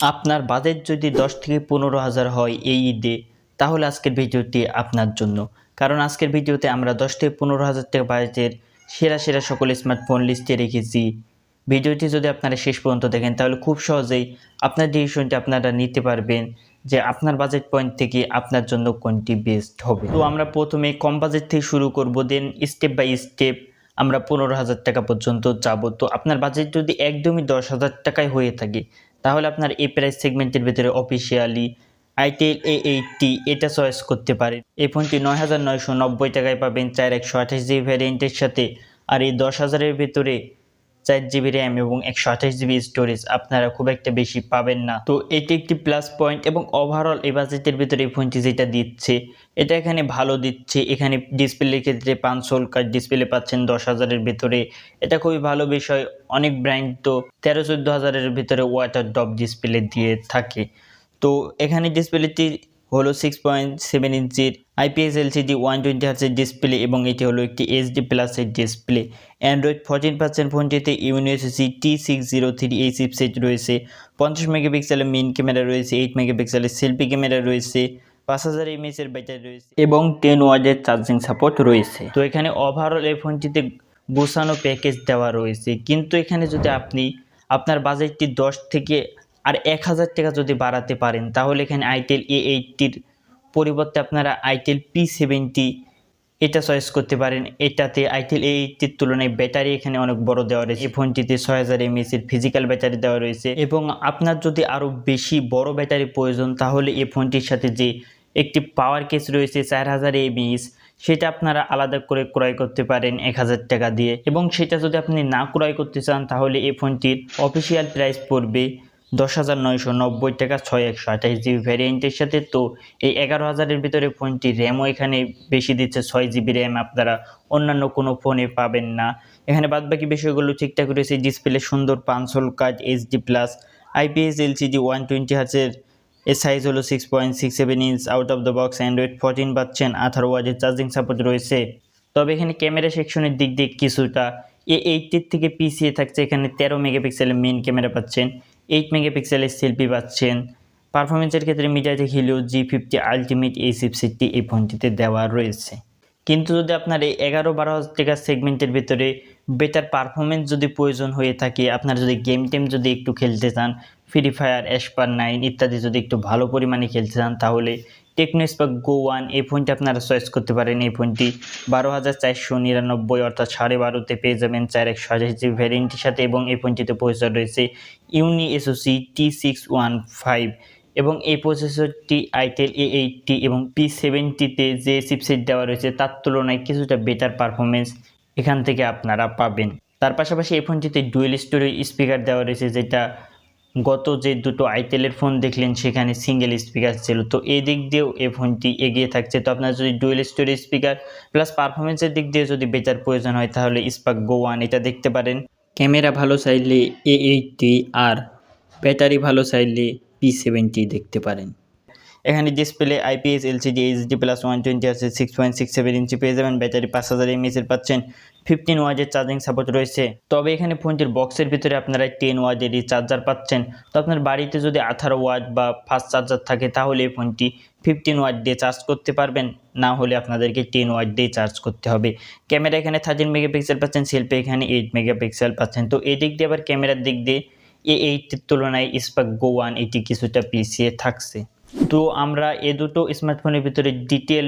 আপনার বাজেট যদি দশ থেকে পনেরো হাজার হয় এই ঈদে, তাহলে আজকের ভিডিওটি আপনার জন্য। কারণ আজকের ভিডিওতে আমরা দশ থেকে পনেরো হাজার টাকা বাজেটের সেরা সেরা সকল স্মার্টফোন লিস্টে রেখেছি। ভিডিওটি যদি আপনারা শেষ পর্যন্ত দেখেন, তাহলে খুব সহজেই আপনার ডিসিশনটি আপনারা নিতে পারবেন যে আপনার বাজেট পয়েন্ট থেকে আপনার জন্য কোনটি বেস্ট হবে। তো আমরা প্রথমে কম বাজেট থেকে শুরু করব দেন স্টেপ বাই স্টেপ আমরা পনেরো হাজার টাকা পর্যন্ত যাব। তো আপনার বাজেট যদি একদমই দশ হাজার টাকায় হয়ে থাকে তাহলে আপনার এই প্রাইস সেগমেন্টের ভিতরে অফিসিয়ালি আইটেল এ এইটটি এটা চয়েস করতে পারেন। এই ফোনটি নয় হাজার নয়শো নব্বই টাকায় পাবেন, চার একশো আঠাশ জিবি ভ্যারিয়েন্টের সাথে। আর এই দশ হাজারের ভিতরে চার জিবি র্যাম এবং একশো আঠাশ জিবি স্টোরেজ আপনারা খুব একটা বেশি পাবেন না। তো এটি একটি প্লাস পয়েন্ট এবং ওভারঅল এই বাজেটের ভিতরে এই ফোনটি যেটা দিচ্ছে, এটা এখানে ভালো দিচ্ছে। এখানে ডিসপ্লের ক্ষেত্রে পাঁচশোল কার্ড ডিসপ্লে পাচ্ছেন দশ হাজারের ভিতরে। এটা খুবই ভালো বিষয়। অনেক ব্র্যান্ড তো তেরো চোদ্দ হাজারের ভিতরে ওয়াটার ডপ ডিসপ্লে দিয়ে থাকে। তো এখানে ডিসপ্লেটি হলো সিক্স পয়েন্ট সেভেন ইঞ্চির আইপিএস এলসিডি ওয়ান টোয়েন্টি হার্সের ডিসপ্লে এবং এটি হলো একটি এইচডি প্লাসের ডিসপ্লে অ্যান্ড্রয়েড ফোরটিন পার্সেন্ট ফোনটিতে UNISOC T six zero three এই চিপসেট রয়েছে। পঞ্চাশ মেগাপিক্সেলের মেইন ক্যামেরা রয়েছে এইট মেগাপিক্সেলের সেলফি ক্যামেরা রয়েছে, পাঁচ হাজার এমএসের ব্যাটারি রয়েছে এবং টেন ওয়ার্ডের চার্জিং সাপোর্ট রয়েছে। তো এখানে ওভারঅল এই ফোনটিতে গোছানো প্যাকেজ দেওয়া রয়েছে। কিন্তু এখানে যদি আপনি আপনার বাজেটটি দশ থেকে আর এক হাজার টাকা যদি বাড়াতে পারেন, তাহলে এখানে আইটেল এ এইটটির পরিবর্তে আপনারা আইটেল পি সেভেন্টি এটা চয়েস করতে পারেন। এটাতে আইটেল এ এইটটির তুলনায় ব্যাটারি এখানে অনেক বড় দেওয়া রয়েছে। এই ফোনটিতে ছয় হাজার এমএসের ফিজিক্যাল ব্যাটারি দেওয়া রয়েছে। এবং আপনার যদি আরও বেশি বড় ব্যাটারি প্রয়োজন, তাহলে এই ফোনটির সাথে যে একটি পাওয়ার কেস রয়েছে চার হাজার এমএস সেটা আপনারা আলাদা করে ক্রয় করতে পারেন এক হাজার টাকা দিয়ে। এবং সেটা যদি আপনি না ক্রয় করতে চান, তাহলে এই ফোনটির অফিসিয়াল প্রাইস পড়বে দশ হাজার নয়শো নব্বই টাকা ছয় একশো আঠাশ জিবি ভ্যারিয়েন্টের সাথে। তো এই এগারো হাজারের ভিতরে ফোনটি র্যামও এখানে বেশি দিচ্ছে, ছয় জিবি র্যাম আপনারা অন্যান্য কোনো ফোনে পাবেন না। এখানে বাদবাকি বিষয়গুলো ঠিকঠাক রয়েছে, ডিসপ্লে সুন্দর পাঁচশোল কাজ, HD plus, IPS, LCD, one twenty হার্সের এর সাইজ হলো six point six seven inch out of the box Android fourteen পাচ্ছেন, আঠারো ওয়াজের চার্জিং সাপোর্ট রয়েছে। তবে এখানে ক্যামেরা সেকশনের দিক দিয়ে কিছুটা, এ এইটটির থেকে পিছিয়ে থাকছে, এখানে তেরো মেগাপিক্সেলের মেন ক্যামেরা পাচ্ছেন। এইট মেগাপিক্সেলের সেলফি পাচ্ছেন। পারফরমেন্সের ক্ষেত্রে MediaTek Helio G fifty ultimate এই চিপসেটটি এই ফোনটিতে দেওয়া রয়েছে। কিন্তু যদি আপনার এই এগারো বারো হাজার টাকার সেগমেন্টের ভিতরে বেটার পারফরমেন্স যদি প্রয়োজন হয়ে থাকে, আপনার যদি গেম টেম যদি একটু খেলতে চান ফ্রি ফায়ার অ্যাসপার নাইন ইত্যাদি যদি একটু ভালো পরিমাণে খেলতে চান, তাহলে টেকনো স্পার্ক গো ওয়ান এই ফোনটি আপনারা চয়েস করতে পারেন। এই ফোনটি বারো হাজার চারশো নিরানব্বই অর্থাৎ সাড়ে বারোতে পেয়ে যাবেন চার একশো জিবি ভ্যারিয়েন্টের সাথে এবং এই ফোনটিতে প্রসেসর রয়েছে UNISOC T six one five এবং এই প্রসেসরটি আইটেল এ এইটটি এবং পি সেভেন্টিতে যে চিপসেট দেওয়া রয়েছে তার তুলনায় কিছুটা বেটার পারফরমেন্স এখান থেকে আপনারা পাবেন। তার পাশাপাশি এই ফোনটিতে ডুয়েল স্টোরি স্পিকার দেওয়া রয়েছে যেটা গত যে দুটো আইটেলের ফোন দেখলেন, সেখানে সিঙ্গেল স্পিকার ছিল। তো এই দিক দিয়েও এ ফোনটি এগিয়ে থাকছে। তো আপনার যদি ডুয়েল স্টোরি স্পিকার প্লাস পারফরমেন্সের দিক দিয়ে যদি বেটার প্রয়োজন হয়, তাহলে স্পাক গো ওয়ান এটা দেখতে পারেন। ক্যামেরা ভালো চাইলে এ এইটটি আর ব্যাটারি ভালো চাইলে পি সেভেনটি দেখতে পারেন। এখানে display IPS LCD HD plus one twenty আছে six point six seven inch পেয়ে যাবেন। ব্যাটারি পাঁচ হাজার এমএসের পাচ্ছেন। ফিফটিন ওয়াজের চার্জিং সাপোর্ট রয়েছে। তবে এখানে ফোনটির বক্সের ভিতরে আপনারা টেন ওয়াজেরই চার্জার পাচ্ছেন। তো আপনার বাড়িতে যদি আঠারো ওয়াট বা ফাস্ট চার্জার থাকে, তাহলে এই ফোনটি ফিফটিন ওয়াট দিয়ে চার্জ করতে পারবেন। না হলে আপনাদেরকে টেন ওয়াট দিয়ে চার্জ করতে হবে। ক্যামেরা এখানে থার্টিন মেগাপিক্সেল পাচ্ছেন সেলফি এখানে এইট মেগাপিক্সেল পাচ্ছেন। তো এই দিক দিয়ে আবার ক্যামেরার দিক দিয়ে এ এইটের তুলনায় স্পার্ক গো ওয়ান এটি কিছুটা পিছিয়ে থাকছে। তো আমরা এ দুটো স্মার্টফোনের ভিতরে ডিটেল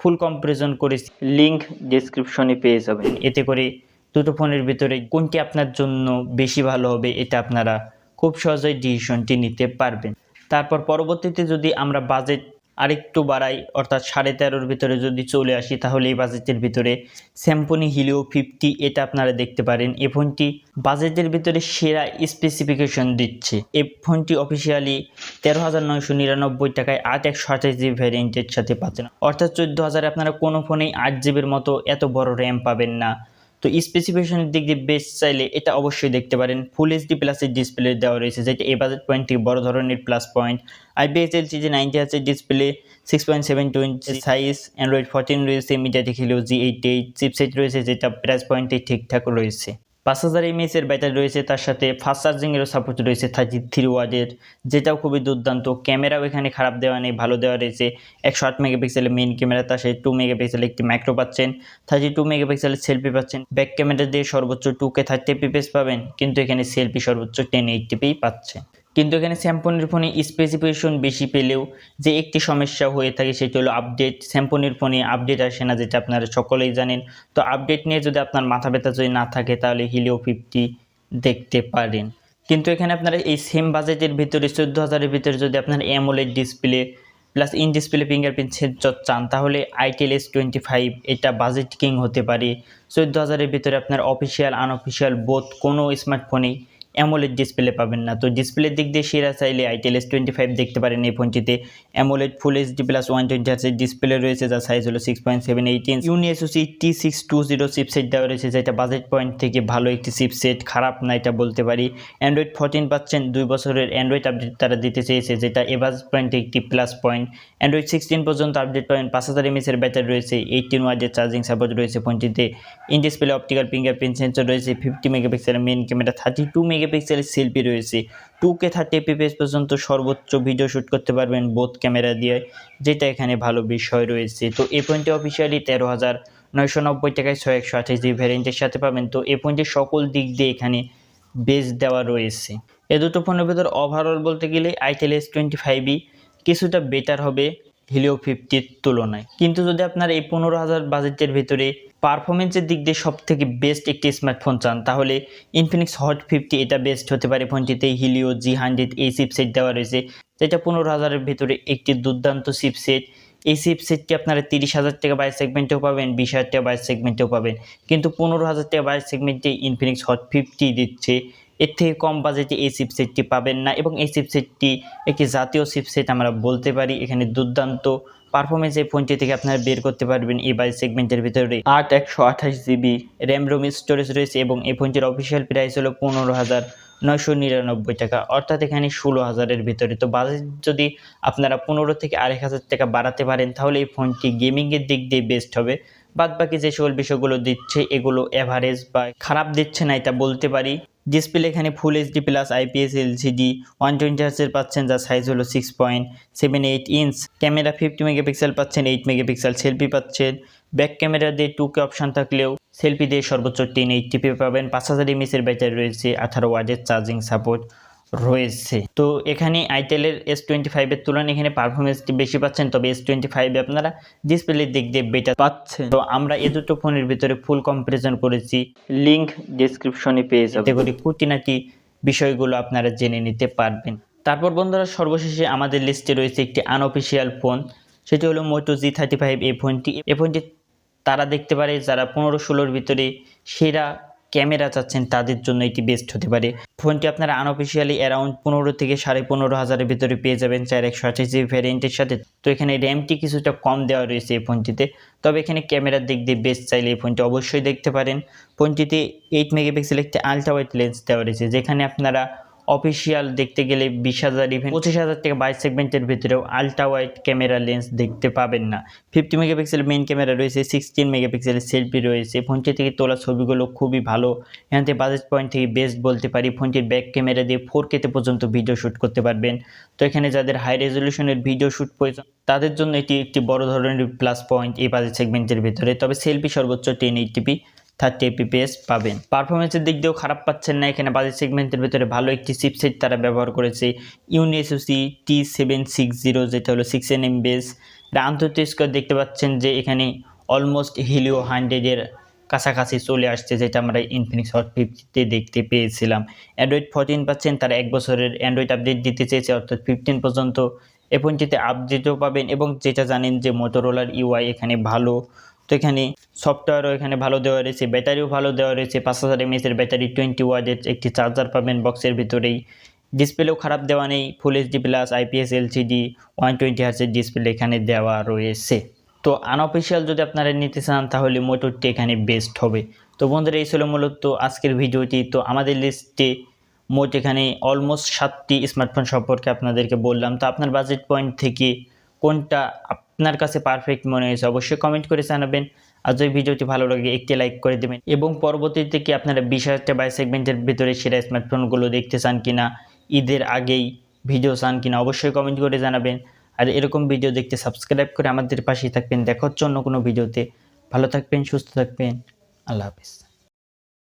ফুল কম্পারিজন করেছি। লিঙ্ক ডেসক্রিপশনে পেয়ে যাবেন। এতে করে দুটো ফোনের ভিতরে কোনটি আপনার জন্য বেশি ভালো হবে, এটা আপনারা খুব সহজেই ডিসিশনটি নিতে পারবেন। তারপর পরবর্তীতে যদি আমরা বাজেট আরেকটু বাড়াই, অর্থাৎ সাড়ে তেরোর ভিতরে যদি চলে আসি, তাহলে এই বাজেটের ভিতরে স্যাম্পনি হিলিও ফিফটি এটা আপনারা দেখতে পারেন। এই ফোনটি বাজেটের ভিতরে সেরা স্পেসিফিকেশন দিচ্ছে। এ ফোনটি অফিসিয়ালি তেরো হাজার নয়শো নিরানব্বই টাকায় আট একশো আঠাশ জিবি ভ্যারিয়েন্টের সাথে পাচ্ছেন অর্থাৎ চোদ্দ হাজারে আপনারা কোনো ফোনেই আট জিবির মতো এত বড় র্যাম পাবেন না। তো স্পেসিফিকেশনের দিক দিয়ে বেস্ট চাইলে এটা অবশ্যই দেখতে পারেন। ফুল এইচডি প্লাসের ডিসপ্লে দেওয়া রয়েছে যেটা এ বাজেট পয়েন্টটি বড় ধরনের প্লাস পয়েন্ট আইপিএস যে নাইনটি আছে display six point seven twenty size Android fourteen রয়েছে মিডিয়া দেখিলেও জি এইট এইট চিপসেট রয়েছে যেটা প্রাইস পয়েন্টে ঠিকঠাক রয়েছে। পাঁচ হাজার এমএসের ব্যাটারি রয়েছে, তার সাথে ফাস্ট চার্জিংয়েরও সাপোর্ট রয়েছে থার্টি থ্রি ওয়ার্ডের যেটাও খুবই দুর্দান্ত। ক্যামেরাও এখানে খারাপ দেওয়া নেই, ভালো দেওয়া রয়েছে। একশো আট মেগাপিক্সেলের মেইন ক্যামেরা তার সাথে টু মেগাপিক্সেল একটি ম্যাক্রো পাচ্ছেন। থার্টি টু মেগাপিক্সেলের সেলফি পাচ্ছেন। ব্যাক ক্যামেরা দিয়ে সর্বোচ্চ টু কে থার্টি পাবেন, কিন্তু এখানে সেলফি সর্বোচ্চ টেন এইটটিপিই পাচ্ছেন। কিন্তু এখানে স্যামপনির ফোনে স্পেসিফিকেশন বেশি পেলেও যে একটি সমস্যা হয়ে থাকে সেটি হলো আপডেট স্যামপনির ফোনে আপডেট আসে না, যেটা আপনারা সকলেই জানেন। তো আপডেট নিয়ে যদি আপনার মাথা ব্যথা যদি না থাকে, তাহলে হিলিও ফিফটি দেখতে পারেন। কিন্তু এখানে আপনারা এই সেম বাজেটের ভিতরে চোদ্দ হাজারের ভিতরে যদি আপনার AMOLED display plus in display fingerprint sensor চান, তাহলে আইটেল এস টোয়েন্টি ফাইভ এটা বাজেট কিং হতে পারে। চোদ্দ হাজারের ভিতরে আপনার অফিসিয়াল আনঅফিসিয়াল বোথ কোনো স্মার্টফোনেই অ্যামোলেড ডিসপ্লে পাবেন না। তো ডিসপ্লের দিক দিয়ে সেরা চাইলে আইটেল এস টোয়েন্টি ফাইভ দেখতে পারেন এই ফোনটিতে AMOLED full HD plus one twenty হার্সের display রয়েছে, যার সাইজ হলো six point seven eight inch UNISOC T six two zero chipset দেওয়া রয়েছে, যেটা বাজেট পয়েন্ট থেকে ভালো একটি চিপসেট খারাপ না এটা বলতে পারি। অ্যান্ড্রয়েড ফোরটিন পাচ্ছেন, দুই বছরের অ্যান্ড্রয়েড আপডেট তারা দিতে চেয়েছে, যেটা এভাজ পয়েন্টে একটি প্লাস পয়েন্ট অ্যান্ড্রয়েড সিক্সটিন পর্যন্ত আপডেট পাবেন, পাঁচ হাজার এমএসের ব্যাটারি রয়েছে এইটিন ওয়ার্ডের চার্জিং সাপোর্ট রয়েছে ফোনটিতে in display optical fingerprint sensor রয়েছে ফিফটি মেগাপিক্সেলের মেন ক্যামেরা থার্টি টু মেগাপিক্সেলের সেলফি রয়েছে। টু কে থার্টি এপিএস পর্যন্ত সর্বোচ্চ ভিডিও শ্যুট করতে পারবেন বোথ ক্যামেরা দিয়ে, যেটা এখানে ভালো বিষয় রয়েছে। তো এই ফোনটি অফিসিয়ালি তেরো হাজার নয়শো নব্বই টাকায় ছয় একশো আঠাশ জিবি ভ্যারিয়েন্টের সাথে পাবেন। তো এই ফোনটির সকল দিক দিয়ে এখানে বেস দেওয়া রয়েছে। এ দুটো ফোনের ভেতর ওভারঅল বলতে গেলে আইটেল এস টোয়েন্টি ফাইভই কিছুটা বেটার হবে। হিলিও ফিফটির তুলনায়। কিন্তু যদি আপনার এই পনেরো হাজার বাজেটের ভিতরে পারফরমেন্সের দিক দিয়ে সব থেকে বেস্ট একটি স্মার্টফোন চান, তাহলে ইনফিনিক্স হট ফিফটি এটা বেস্ট হতে পারে ফোনটিতে হিলিও জি হান্ড্রেড এই চিপসেট দেওয়া রয়েছে। যেটা পনেরো হাজারের ভিতরে একটি দুর্দান্ত চিপসেট এই চিপসেটটি আপনারা তিরিশ হাজার টাকা বাইশ সেগমেন্টেও পাবেন, বিশ হাজার টাকা বাইশ সেগমেন্টেও পাবেন। কিন্তু পনেরো হাজার টাকা বাইশ সেগমেন্টে ইনফিনিক্স হট ফিফটি দিচ্ছে। এর থেকে কম বাজেটে এই চিপসেটটি পাবেন না এবং এই চিপসেটটি একটি জাতীয় চিপসেট আমরা বলতে পারি। এখানে দুর্দান্ত পারফরমেন্স এই ফোনটি থেকে আপনারা বের করতে পারবেন এই বাইশ সেগমেন্টের ভিতরে। আট একশো আঠাশ জিবি র্যাম রোম স্টোরেজ রয়েছে এবং এই ফোনটির অফিসিয়াল প্রাইস হলো পনেরো হাজার নয়শো নিরানব্বই টাকা। অর্থাৎ এখানে ষোলো হাজারের ভিতরে। তো বাজেট যদি আপনারা পনেরো থেকে আড়াই হাজার টাকা বাড়াতে পারেন, তাহলে এই ফোনটি গেমিংয়ের দিক দিয়ে বেস্ট হবে। বাদ বাকি যে সকল বিষয়গুলো দিচ্ছে, এগুলো অ্যাভারেজ বা খারাপ দিচ্ছে না এটা বলতে পারি। ডিসপ্লে এখানে full HD plus IPS LCD one twenty হার্সের পাচ্ছেন, যার সাইজ হলো six point seven eight inch camera fifty megapixel পাচ্ছেন এইট মেগাপিক্সেল সেলফি পাচ্ছেন। ব্যাক ক্যামেরা দিয়ে টু কে অপশান থাকলেও সেলফি দিয়ে সর্বোচ্চ টেন এইট টিপি পাবেন। পাঁচ হাজার এমএসের ব্যাটারি রয়েছে, আঠারো ওয়ার্ডের চার্জিং সাপোর্ট রয়েছে। তো এখানে আইটেলের এস টোয়েন্টি ফাইভের তুলনায় এখানে পারফরমেন্সটি বেশি পাচ্ছেন, তবে এস টোয়েন্টি ফাইভে আপনারা ডিসপ্লের দিক দিয়ে বেটার পাচ্ছেন। তো আমরা এ দুটো ফোনের ভিতরে ফুল কম্পারিজন করেছি লিঙ্ক ডিসক্রিপশনে পেয়ে যাবে করে খুঁটিনাটি বিষয়গুলো আপনারা জেনে নিতে পারবেন। তারপর বন্ধুরা, সর্বশেষে আমাদের লিস্টে রয়েছে একটি আনঅফিসিয়াল ফোন সেটি হলো মোটো জি থার্টি ফাইভ এ ফোনটি এই ফোনটি তারা দেখতে পারে যারা পনেরো ষোলোর ভিতরে সেরা ক্যামেরা চাচ্ছেন তাদের জন্য এটি বেস্ট হতে পারে। ফোনটি আপনারা আনঅফিসিয়ালি অ্যারাউন্ড পনেরো থেকে সাড়ে পনেরো হাজারের ভিতরে পেয়ে যাবেন চার একশো আঠাশ জিবি ভ্যারিয়েন্টের সাথে। তো এখানে র্যামটি কিছুটা কম দেওয়া রয়েছে এই ফোনটিতে। তবে এখানে ক্যামেরার দিক দিয়ে বেস্ট চাইলে এই ফোনটি অবশ্যই দেখতে পারেন। ফোনটিতে এইট মেগাপিক্সেল একটি আলট্রা লেন্স দেওয়া রয়েছে, যেখানে আপনারা অফিসিয়াল দেখতে গেলে বিশ হাজার ইভেন পঁচিশ হাজার থেকে বাইশ সেগমেন্টের ভিতরেও আলট্রা ওয়াইড ক্যামেরা লেন্স দেখতে পাবেন না। ফিফটি মেগাপিক্সেল মেইন ক্যামেরা রয়েছে সিক্সটিন মেগাপিক্সেলের সেলফি রয়েছে ফোনটি থেকে তোলা ছবিগুলো খুবই ভালো। এখান বাজেট পয়েন্ট থেকে বেস্ট বলতে পারি ফোনটির ব্যাক ক্যামেরা দিয়ে ফোর কেতে পর্যন্ত ভিডিও শ্যুট করতে পারবেন। তো এখানে যাদের হাই রেজলিউশনের ভিডিও শ্যুট প্রয়োজন, তাদের জন্য এটি একটি বড় ধরনের প্লাস পয়েন্ট এই বাজেট সেগমেন্টের ভিতরে। তবে সেলফি সর্বোচ্চ টেন এইটিপি থার্টি এপিপিএস পাবেন। পারফরমেন্সের দিক দিয়েও খারাপ পাচ্ছেন না। এখানে বাজেট সেগমেন্টের ভিতরে ভালো একটি চিপসেট তারা ব্যবহার করেছে। UNISOC T seven six zero যেটা হলো সিক্স এন এম বেস আন্তর্জাতিক স্কোর দেখতে পাচ্ছেন যে এখানে অলমোস্ট হিলিও হান্ড্রেডের কাছাকাছি চলে আসছে, যেটা আমরা ইনফিনিক্স হট ফিফটিতে দেখতে পেয়েছিলাম। অ্যান্ড্রয়েড ফোরটিন পাচ্ছেন, তারা এক বছরের অ্যান্ড্রয়েড আপডেট দিতে চেয়েছে, অর্থাৎ ফিফটিন পর্যন্ত। এ ফোনটিতে আপডেটও পাবেন এবং যেটা জানেন যে মোটোরোলার ইউআই এখানে ভালো। তো এখানে সফটওয়্যারও এখানে ভালো দেওয়া রয়েছে ব্যাটারিও ভালো দেওয়া রয়েছে, পাঁচ হাজার এমএসের ব্যাটারি টোয়েন্টি ওয়ার্ডের একটি চার্জার পাবেন বক্সের ভিতরেই। ডিসপ্লেও খারাপ দেওয়া নেই full HD plus IPS LCD one twenty হার্সের display এখানে দেওয়া রয়েছে। তো আনঅফিসিয়াল যদি আপনারা নিতে চান, তাহলে মোটরটি এখানে বেস্ট হবে। তো বন্ধুরা, এই ছিল মূলত আজকের ভিডিওটি। তো আমাদের লিস্টে মোট এখানে অলমোস্ট সাতটি স্মার্টফোন সম্পর্কে আপনাদেরকে বললাম। তো আপনার বাজেট পয়েন্ট থেকে কোনটা আপনার কাছে পারফেক্ট মনে হয়েছে, অবশ্যই কমেন্ট করে জানাবেন। আর যদি ভিডিওটি ভালো লাগে, একটি লাইক করে দেবেন। এবং পরবর্তীতে কি আপনারা বিশ হাজারটা বাই সেগমেন্টের ভিতরে সেরা স্মার্টফোনগুলো দেখতে চান কিনা, ঈদের আগেই ভিডিও চান কিনা, অবশ্যই কমেন্ট করে জানাবেন। আর এরকম ভিডিও দেখতে সাবস্ক্রাইব করে আমাদের পাশেই থাকবেন। দেখা হচ্ছে অন্য কোনো ভিডিওতে ভালো থাকবেন, সুস্থ থাকবেন। আল্লাহ হাফিজ।